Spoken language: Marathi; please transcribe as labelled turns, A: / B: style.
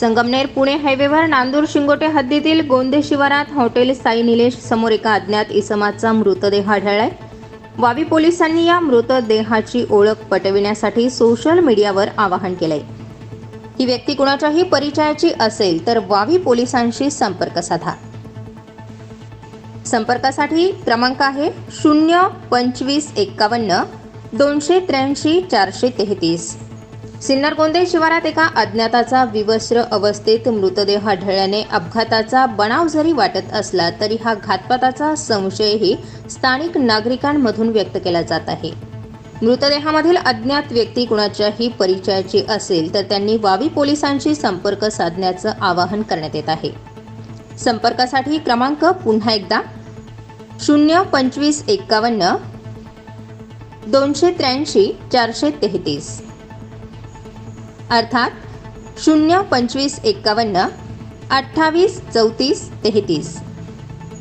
A: संगमनेर पुणे हायवेवर नांदूर शिंगोटे हद्दीतील गोंदे शिवारात हॉटेल साई निलेश समोर एका अज्ञात इसमाचा मृतदेह आढळलाय. वावी पोलिसांनी या मृतदेहाची ओळख पटविण्यासाठी सोशल मीडियावर आवाहन केलंय. ही व्यक्ती कुणाच्याही परिचयाची असेल तर वावी पोलिसांशी संपर्क साधा. संपर्कासाठी क्रमांक आहे शून्य पंचवीस एक्कावन्न दोनशे त्र्याऐंशी चारशे तेहतीस. सिन्नर गोंदे शिवारात एका अज्ञाताचा विवस्त्र अवस्थेत मृतदेह आढळल्याने अपघाताचा बनाव जरी वाटत असला तरी हा घातपाताचा संशयही स्थानिक नागरिकांमधून व्यक्त केला जात आहे. मृतदेहामधील अज्ञात व्यक्ती कुणाच्याही परिचयाची असेल तर त्यांनी वावी पोलिसांशी संपर्क साधण्याचं आवाहन करण्यात येत आहे. संपर्कासाठी क्रमांक पुन्हा एकदा शून्य पंचवीस एक्कावन्न दोनशे त्र्याऐंशी चारशे तेहतीस. अर्थात शून्य पंचवीस एक्कावन्न अठ्ठावीस चौतीस तेहतीस.